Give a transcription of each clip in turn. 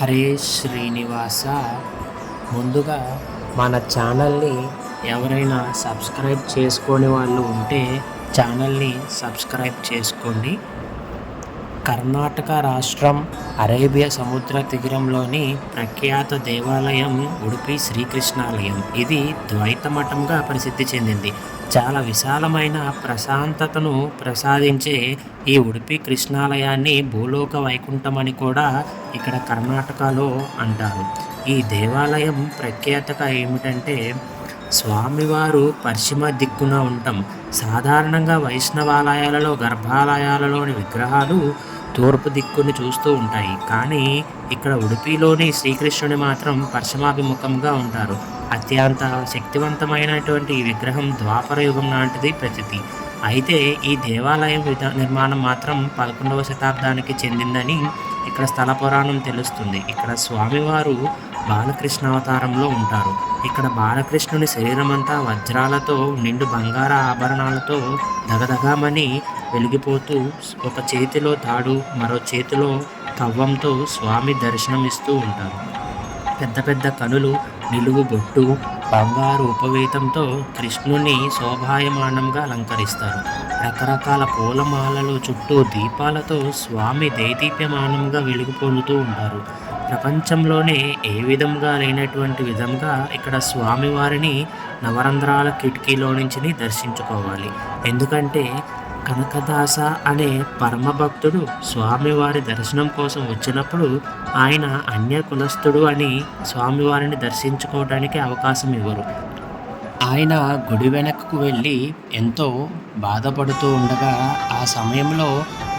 హరే శ్రీనివాస. ముందుగా మన ఛానల్ని ఎవరైనా సబ్స్క్రైబ్ చేసుకోని వాళ్ళు ఉంటే ఛానల్ని సబ్స్క్రైబ్ చేసుకోండి. కర్ణాటక రాష్ట్రం అరేబియా సముద్ర తీరంలోని ప్రఖ్యాత దేవాలయం ఉడిపి శ్రీకృష్ణాలయం. ఇది ద్వైత మఠంగా ప్రసిద్ధి చెందింది. చాలా విశాలమైన ప్రశాంతతను ప్రసాదించే ఈ ఉడిపి కృష్ణాలయాన్ని భూలోక వైకుంఠం అని కూడా ఇక్కడ కర్ణాటకలో అంటారు. ఈ దేవాలయం ప్రఖ్యాతగా ఏమిటంటే స్వామివారు పశ్చిమ దిక్కున ఉండటం. సాధారణంగా వైష్ణవాలయాలలో గర్భాలయాలలోని విగ్రహాలు తూర్పు దిక్కుని చూస్తూ ఉంటాయి. కానీ ఇక్కడ ఉడిపిలోని శ్రీకృష్ణుని మాత్రం పశ్చిమాభిముఖంగా ఉంటారు. అత్యంత శక్తివంతమైనటువంటి ఈ విగ్రహం ద్వాపర యుగం లాంటిది ప్రతిది అయితే ఈ దేవాలయం విధ నిర్మాణం మాత్రం పదకొండవ శతాబ్దానికి చెందిందని ఇక్కడ స్థల పురాణం తెలుస్తుంది. ఇక్కడ స్వామివారు బాలకృష్ణ అవతారంలో ఉంటారు. ఇక్కడ బాలకృష్ణుని శరీరం అంతా వజ్రాలతో నిండు బంగార ఆభరణాలతో దగదగామని వెలిగిపోతూ ఒక చేతిలో తాడు మరో చేతిలో కవ్వంతో స్వామి దర్శనమిస్తూ ఉంటారు. పెద్ద పెద్ద కనులు నిలువు బొట్టు బంగారు ఉపవేతంతో కృష్ణుని శోభాయమానంగా అలంకరిస్తారు. రకరకాల పూలమాలలు చుట్టూ దీపాలతో స్వామి దేదీప్యమానంగా వెలుగుపొందుతూ ఉంటారు. ప్రపంచంలోనే ఏ విధంగా లేనటువంటి విధంగా ఇక్కడ స్వామివారిని నవరంధ్రాల కిటికీలో నుంచి దర్శించుకోవాలి. ఎందుకంటే కనకదాస అనే పరమభక్తుడు స్వామివారి దర్శనం కోసం వచ్చినప్పుడు ఆయన అన్య కులస్థుడు అని స్వామివారిని దర్శించుకోవడానికి అవకాశం ఇవ్వరు. ఆయన గుడి వెనక్కు వెళ్ళి ఎంతో బాధపడుతూ ఉండగా ఆ సమయంలో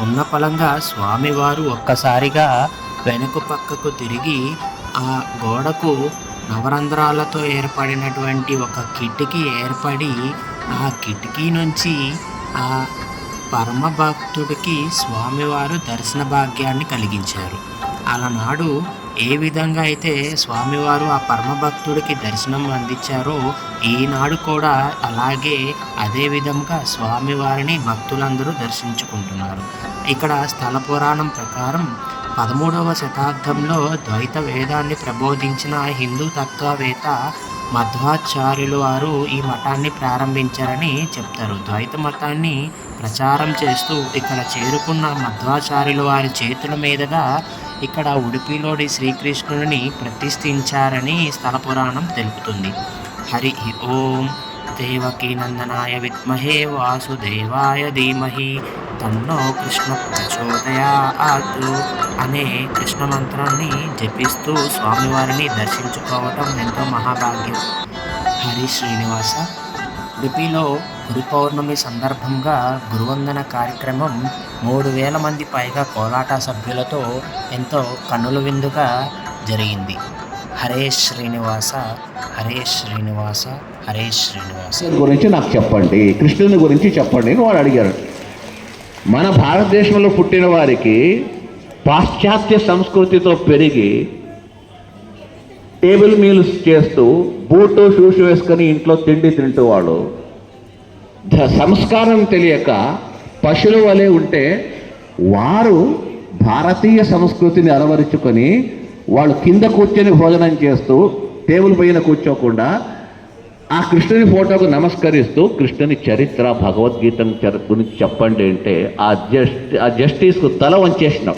ఉన్న పలంగా స్వామివారు ఒక్కసారిగా వెనుక పక్కకు తిరిగి ఆ గోడకు నవరంధ్రాలతో ఏర్పడినటువంటి ఒక కిటికీ ఏర్పడి ఆ కిటికీ నుంచి ఆ పరమ భక్తుడికి స్వామివారు దర్శన భాగ్యాన్ని కలిగించారు. అలనాడు ఏ విధంగా అయితే స్వామివారు ఆ పరమ భక్తుడికి దర్శనం అందించారో ఈనాడు కూడా అలాగే అదే విధంగా స్వామివారిని భక్తులందరూ దర్శించుకుంటున్నారు. ఇక్కడ స్థల పురాణం ప్రకారం పదమూడవ శతాబ్దంలో ద్వైత వేదాన్ని ప్రబోధించిన హిందూ తత్వవేత్త మధ్వాచార్యులు వారు ఈ మఠాన్ని ప్రారంభించారని చెప్తారు. ద్వైత మతాన్ని ప్రచారం చేస్తూ ఇక్కడ చేరుకున్న మధ్వాచార్యులు వారి చేతుల మీదుగా ఇక్కడ ఉడిపిలోని శ్రీకృష్ణుడిని ప్రతిష్ఠించారని స్థల పురాణం తెలుపుతుంది. హరి ఓం దేవకీ నందనాయ విద్మహే వాసుదేవాయ ధీమహి తన్నో కృష్ణ ప్రచోదయాత్ అనే కృష్ణ మంత్రాన్ని జపిస్తూ స్వామివారిని దర్శించుకోవటం ఎంతో మహాభాగ్యం. హరి శ్రీనివాస ఉడిపిలో గురు పౌర్ణమి సందర్భంగా గురువందన కార్యక్రమం మూడు వేల మంది పైగా కోలాట సభ్యులతో ఎంతో కన్నుల విందుగా జరిగింది. హరే శ్రీనివాస హరే శ్రీనివాస హరే శ్రీనివాస. గురించి నాకు చెప్పండి? కృష్ణుని గురించి చెప్పండి అని వాడు అడిగారు మన భారతదేశంలో పుట్టిన వారికి పాశ్చాత్య సంస్కృతితో పెరిగి టేబుల్ మీల్స్ చేస్తూ బూటు షూస్ వేసుకొని ఇంట్లో తిండి తింటూ వాడు సంస్కారం తెలియక పశువుల వలె ఉంటే వారు భారతీయ సంస్కృతిని అలవరుచుకొని వాళ్ళు కింద కూర్చొని భోజనం చేస్తూ టేబుల్ పైన కూర్చోకుండా ఆ కృష్ణుని ఫోటోకు నమస్కరిస్తూ కృష్ణుని చరిత్ర భగవద్గీత చరి- గురించి చెప్పండి అంటే ఆ జస్ట్ ఆ జస్టిస్కు తల వంచేసినాం.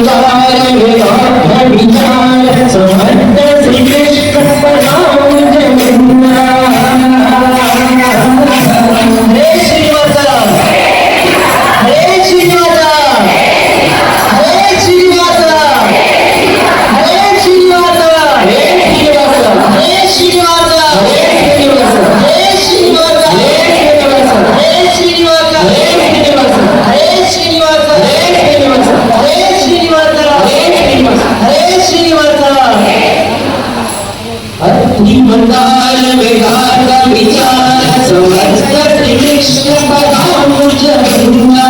పరామ निमताल विकार विचार समझकर कृष्ण बताओ जमुना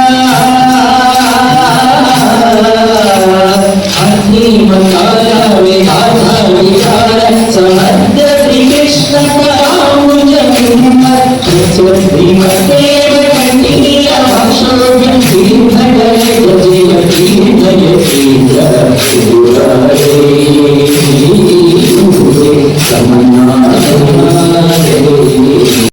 निमताल विकार विचार समझकर कृष्ण बताओ जमुना कृष्ण